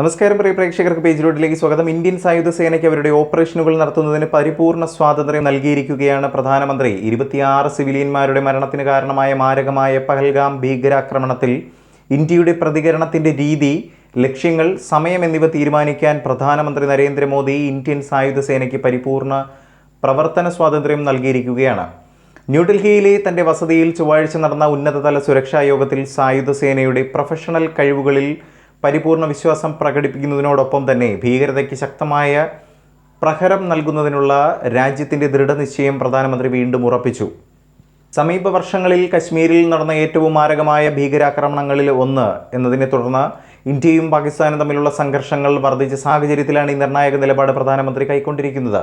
നമസ്കാരം പ്രിയ പ്രേക്ഷകർക്ക് പേജ് റോഡിലേക്ക് സ്വാഗതം. ഇന്ത്യൻ സായുധ സേനയ്ക്ക് അവരുടെ ഓപ്പറേഷനുകൾ നടത്തുന്നതിന് പരിപൂർണ സ്വാതന്ത്ര്യം നൽകിയിരിക്കുകയാണ് പ്രധാനമന്ത്രി. ഇരുപത്തിയാറ് സിവിലിയന്മാരുടെ മരണത്തിന് കാരണമായ മാരകമായ പഹൽഗാം ഭീകരാക്രമണത്തിൽ ഇന്ത്യയുടെ പ്രതികരണത്തിന്റെ രീതി ലക്ഷ്യങ്ങൾ സമയം എന്നിവ തീരുമാനിക്കാൻ പ്രധാനമന്ത്രി നരേന്ദ്രമോദി ഇന്ത്യൻ സായുധ സേനയ്ക്ക് പരിപൂർണ പ്രവർത്തന സ്വാതന്ത്ര്യം നൽകിയിരിക്കുകയാണ്. ന്യൂഡൽഹിയിലെ തന്റെ വസതിയിൽ ചൊവ്വാഴ്ച നടന്ന ഉന്നതതല സുരക്ഷാ യോഗത്തിൽ സായുധ സേനയുടെ പ്രൊഫഷണൽ കഴിവുകളിൽ പരിപൂർണ വിശ്വാസം പ്രകടിപ്പിക്കുന്നതിനോടൊപ്പം തന്നെ ഭീകരതയ്ക്ക് ശക്തമായ പ്രഹരം നൽകുന്നതിനുള്ള രാജ്യത്തിന്റെ ദൃഢനിശ്ചയം പ്രധാനമന്ത്രി വീണ്ടും ഉറപ്പിച്ചു. സമീപ വർഷങ്ങളിൽ കശ്മീരിൽ നടന്ന ഏറ്റവും മാരകമായ ഭീകരാക്രമണങ്ങളിൽ ഒന്ന് എന്നതിനെ തുടർന്ന് ഇന്ത്യയും പാകിസ്ഥാനും തമ്മിലുള്ള സംഘർഷങ്ങൾ വർദ്ധിച്ച സാഹചര്യത്തിലാണ് ഈ നിർണായക നിലപാട് പ്രധാനമന്ത്രി കൈക്കൊണ്ടിരിക്കുന്നത്.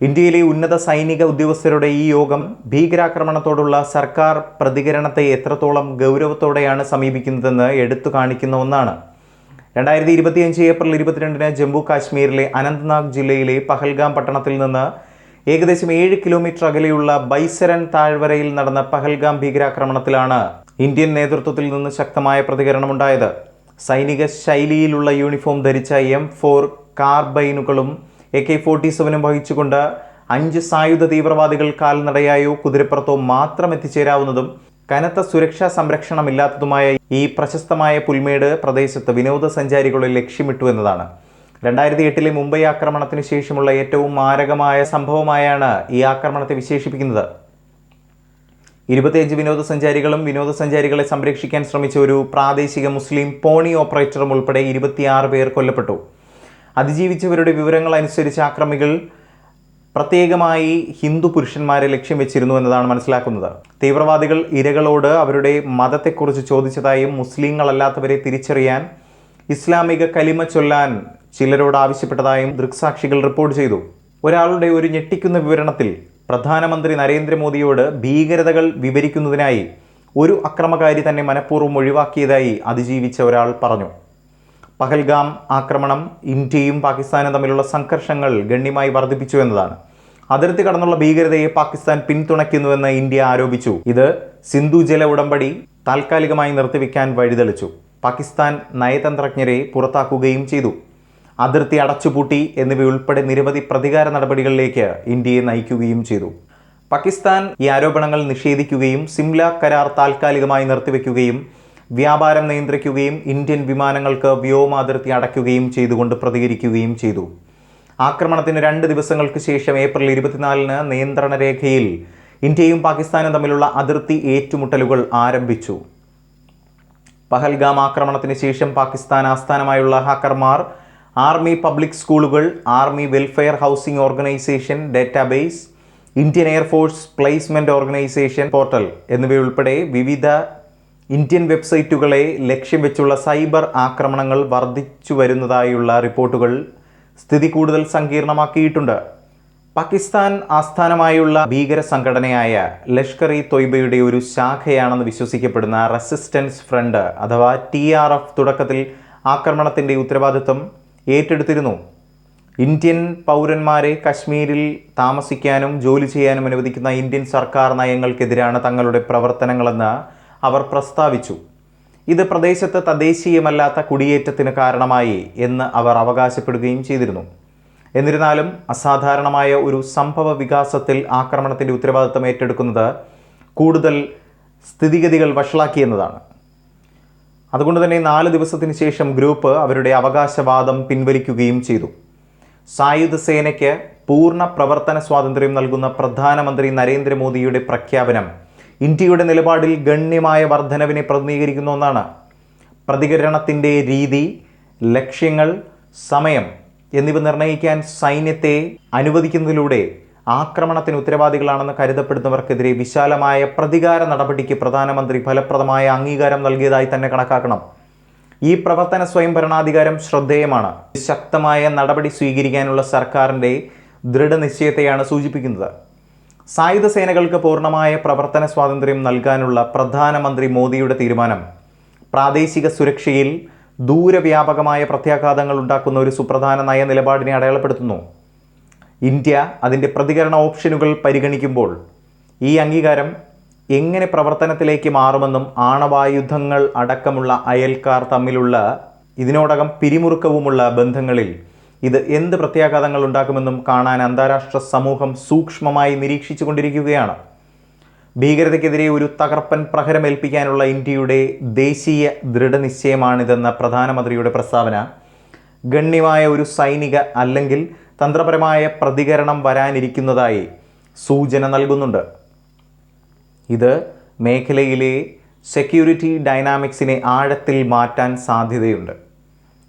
ഇന്ത്യയിലെ ഉന്നത സൈനിക ഉദ്യോഗസ്ഥരുടെ ഈ യോഗം ഭീകരാക്രമണത്തോടുള്ള സർക്കാർ പ്രതികരണത്തെ എത്രത്തോളം ഗൗരവത്തോടെയാണ് സമീപിക്കുന്നതെന്ന് എടുത്തു കാണിക്കുന്ന ഒന്നാണ്. രണ്ടായിരത്തി ഇരുപത്തിയഞ്ച് ഏപ്രിൽ ഇരുപത്തിരണ്ടിന് ജമ്മു കാശ്മീരിലെ അനന്ത്നാഗ് ജില്ലയിലെ പഹൽഗാം പട്ടണത്തിൽ നിന്ന് ഏകദേശം ഏഴ് കിലോമീറ്റർ അകലെയുള്ള ബൈസരൻ താഴ്വരയിൽ നടന്ന പഹൽഗാം ഭീകരാക്രമണത്തിലാണ് ഇന്ത്യൻ നേതൃത്വത്തിൽ നിന്ന് ശക്തമായ പ്രതികരണമുണ്ടായത് സൈനിക ശൈലിയിലുള്ള യൂണിഫോം ധരിച്ച എം ഫോർ കാർബൈനുകളും എ കെ ഫോർട്ടി സെവനും വഹിച്ചുകൊണ്ട് അഞ്ച് സായുധ തീവ്രവാദികൾ കാൽനടയായോ കുതിരപ്പുറത്തോ മാത്രം എത്തിച്ചേരാവുന്നതും കനത്ത സുരക്ഷാ സംരക്ഷണമില്ലാത്തതുമായ ഈ പ്രശസ്തമായ പുൽമേട് പ്രദേശത്ത് വിനോദസഞ്ചാരികളെ ലക്ഷ്യമിട്ടു എന്നതാണ്. രണ്ടായിരത്തി എട്ടിലെ മുംബൈ ആക്രമണത്തിന് ശേഷമുള്ള ഏറ്റവും മാരകമായ സംഭവമായാണ് ഈ ആക്രമണത്തെ വിശേഷിപ്പിക്കുന്നത്. ഇരുപത്തിയഞ്ച് വിനോദസഞ്ചാരികളും വിനോദസഞ്ചാരികളെ സംരക്ഷിക്കാൻ ശ്രമിച്ച ഒരു പ്രാദേശിക മുസ്ലിം പോണി ഓപ്പറേറ്ററും ഉൾപ്പെടെ ഇരുപത്തിയാറ് പേർ കൊല്ലപ്പെട്ടു. അതിജീവിച്ചവരുടെ വിവരങ്ങൾ അനുസരിച്ച് ആക്രമികൾ പ്രത്യേകമായി ഹിന്ദു പുരുഷന്മാരെ ലക്ഷ്യം വെച്ചിരുന്നു എന്നതാണ് മനസ്സിലാക്കുന്നത്. തീവ്രവാദികൾ ഇരകളോട് അവരുടെ മതത്തെക്കുറിച്ച് ചോദിച്ചതായും മുസ്ലിങ്ങളല്ലാത്തവരെ തിരിച്ചറിയാൻ ഇസ്ലാമിക കലിമ ചൊല്ലാൻ ചിലരോട് ആവശ്യപ്പെട്ടതായും ദൃക്സാക്ഷികൾ റിപ്പോർട്ട് ചെയ്തു. ഒരാളുടെ ഒരു ഞെട്ടിക്കുന്ന വിവരണത്തിൽ പ്രധാനമന്ത്രി നരേന്ദ്രമോദിയോട് ഭീകരതകൾ വിവരിക്കുന്നതിനായി ഒരു അക്രമകാരി തന്നെ മനഃപൂർവം ഒഴിവാക്കിയതായി അതിജീവിച്ച ഒരാൾ പറഞ്ഞു. പഹൽഗാം ആക്രമണം ഇന്ത്യയും പാകിസ്ഥാനും തമ്മിലുള്ള സംഘർഷങ്ങൾ ഗണ്യമായി വർദ്ധിപ്പിച്ചു എന്നതാണ്. അതിർത്തി കടന്നുള്ള ഭീകരതയെ പാകിസ്ഥാൻ പിന്തുണയ്ക്കുന്നുവെന്ന് ഇന്ത്യ ആരോപിച്ചു. ഇത് സിന്ധു ജല ഉടമ്പടി താൽക്കാലികമായി നിർത്തിവെക്കാൻ വഴിതെളിച്ചു. പാകിസ്ഥാൻ നയതന്ത്രജ്ഞരെ പുറത്താക്കുകയും ചെയ്തു. അതിർത്തി അടച്ചുപൂട്ടി എന്നിവയുൾപ്പെടെ നിരവധി പ്രതികാര നടപടികളിലേക്ക് ഇന്ത്യയെ നയിക്കുകയും ചെയ്തു. പാകിസ്ഥാൻ ഈ ആരോപണങ്ങൾ നിഷേധിക്കുകയും സിംല കരാർ താൽക്കാലികമായി നിർത്തിവെക്കുകയും വ്യാപാരം നിയന്ത്രിക്കുകയും ഇന്ത്യൻ വിമാനങ്ങൾക്ക് വ്യോമാതിർത്തി അടയ്ക്കുകയും ചെയ്തുകൊണ്ട് പ്രതികരിക്കുകയും ചെയ്തു. ആക്രമണത്തിന് രണ്ട് ദിവസങ്ങൾക്ക് ശേഷം ഏപ്രിൽ ഇരുപത്തിനാലിന് നിയന്ത്രണ രേഖയിൽ ഇന്ത്യയും പാകിസ്ഥാനും തമ്മിലുള്ള അതിർത്തി ഏറ്റുമുട്ടലുകൾ ആരംഭിച്ചു. പഹൽഗാം ആക്രമണത്തിന് ശേഷം പാകിസ്ഥാൻ ആസ്ഥാനമായുള്ള ഹാക്കർമാർ ആർമി പബ്ലിക് സ്കൂളുകൾ army welfare housing organisation database Indian Air Force placement organisation portal എന്നിവയുൾപ്പെടെ വിവിധ ഇന്ത്യൻ വെബ്സൈറ്റുകളെ ലക്ഷ്യം വെച്ചുള്ള സൈബർ ആക്രമണങ്ങൾ വർദ്ധിച്ചു വരുന്നതായുള്ള റിപ്പോർട്ടുകൾ സ്ഥിതി കൂടുതൽ സങ്കീർണമാക്കിയിട്ടുണ്ട്. പാകിസ്ഥാൻ ആസ്ഥാനമായുള്ള ഭീകര സംഘടനയായ ലഷ്കർ ഇ തൊയ്ബയുടെ ഒരു ശാഖയാണെന്ന് വിശ്വസിക്കപ്പെടുന്ന റെസിസ്റ്റൻസ് ഫ്രണ്ട് അഥവാ ടി ആർ എഫ് തുടക്കത്തിൽ ആക്രമണത്തിന്റെ ഉത്തരവാദിത്വം ഏറ്റെടുത്തിരുന്നു. ഇന്ത്യൻ പൗരന്മാരെ കശ്മീരിൽ താമസിക്കാനും ജോലി ചെയ്യാനും അനുവദിക്കുന്ന ഇന്ത്യൻ സർക്കാർ നയങ്ങൾക്കെതിരാണ് തങ്ങളുടെ പ്രവർത്തനങ്ങളെന്ന് അവർ പ്രസ്താവിച്ചു. ഇത് പ്രദേശത്ത് തദ്ദേശീയമല്ലാത്ത കുടിയേറ്റത്തിന് കാരണമായി എന്ന് അവർ അവകാശപ്പെടുകയും ചെയ്തിരുന്നു. എന്നിരുന്നാലും അസാധാരണമായ ഒരു സംഭവ വികാസത്തിൽ ആക്രമണത്തിന്റെ ഉത്തരവാദിത്തം ഏറ്റെടുക്കുന്നത് കൂടുതൽ സ്ഥിതിഗതികൾ വഷളാക്കിയെന്നതാണ്. അതുകൊണ്ട് തന്നെ നാല് ദിവസത്തിന് ശേഷം ഗ്രൂപ്പ് അവരുടെ അവകാശവാദം പിൻവലിക്കുകയും ചെയ്തു. സായുധ സേനയ്ക്ക് പൂർണ പ്രവർത്തന സ്വാതന്ത്ര്യം നൽകുന്ന പ്രധാനമന്ത്രി നരേന്ദ്രമോദിയുടെ പ്രഖ്യാപനം ഇന്ത്യയുടെ നിലപാടിൽ ഗണ്യമായ വർധനവിനെ പ്രതിനിധീകരിക്കുന്ന ഒന്നാണ്. പ്രതികരണത്തിന്റെ രീതി ലക്ഷ്യങ്ങൾ സമയം എന്നിവ നിർണയിക്കാൻ സൈന്യത്തെ അനുവദിക്കുന്നതിലൂടെ ആക്രമണത്തിന് ഉത്തരവാദികളാണെന്ന് കരുതപ്പെടുന്നവർക്കെതിരെ വിശാലമായ പ്രതികാര നടപടിക്ക് പ്രധാനമന്ത്രി ഫലപ്രദമായ അംഗീകാരം നൽകിയതായി തന്നെ കണക്കാക്കണം. ഈ പ്രവർത്തന സ്വയംഭരണാധികാരം ശ്രദ്ധേയമാണ്. ശക്തമായ നടപടി സ്വീകരിക്കാനുള്ള സർക്കാരിന്റെ ദൃഢനിശ്ചയത്തെയാണ് സൂചിപ്പിക്കുന്നത്. സായുധ സേനകൾക്ക് പൂർണമായ പ്രവർത്തന സ്വാതന്ത്ര്യം നൽകാനുള്ള പ്രധാനമന്ത്രി മോദിയുടെ തീരുമാനം. പ്രാദേശിക സുരക്ഷയിൽ ദൂരവ്യാപകമായ പ്രത്യാഘാതങ്ങൾ ഉണ്ടാക്കുന്ന ഒരു സുപ്രധാന നയനിലപാടിനെ അടയാളപ്പെടുത്തുന്നു. ഇന്ത്യ അതിന്റെ പ്രതികരണ ഓപ്ഷനുകൾ പരിഗണിക്കുമ്പോൾ ഈ അംഗീകാരം എങ്ങനെ പ്രവർത്തനത്തിലേക്ക് മാറുമെന്നും ആണവായുധങ്ങൾ അടക്കമുള്ള അയൽക്കാർ തമ്മിലുള്ള ഇതിനോടകം പിരിമുറുക്കവുമുള്ള ബന്ധങ്ങളിൽ ഇത് എന്ത് പ്രത്യാഘാതങ്ങൾ ഉണ്ടാക്കുമെന്നും കാണാൻ അന്താരാഷ്ട്ര സമൂഹം സൂക്ഷ്മമായി നിരീക്ഷിച്ചു കൊണ്ടിരിക്കുകയാണ് ഭീകരതയ്ക്കെതിരെ ഒരു തകർപ്പൻ പ്രഹരമേൽപ്പിക്കാനുള്ള ഇന്ത്യയുടെ ദേശീയ ദൃഢനിശ്ചയമാണിതെന്ന പ്രധാനമന്ത്രിയുടെ പ്രസ്താവന. ഗണ്യമായ ഒരു സൈനിക അല്ലെങ്കിൽ തന്ത്രപരമായ പ്രതികരണം വരാനിരിക്കുന്നതായി സൂചന നൽകുന്നുണ്ട്. ഇത് മേഖലയിലെ സെക്യൂരിറ്റി ഡൈനാമിക്സിനെ ആഴത്തിൽ മാറ്റാൻ സാധ്യതയുണ്ട്.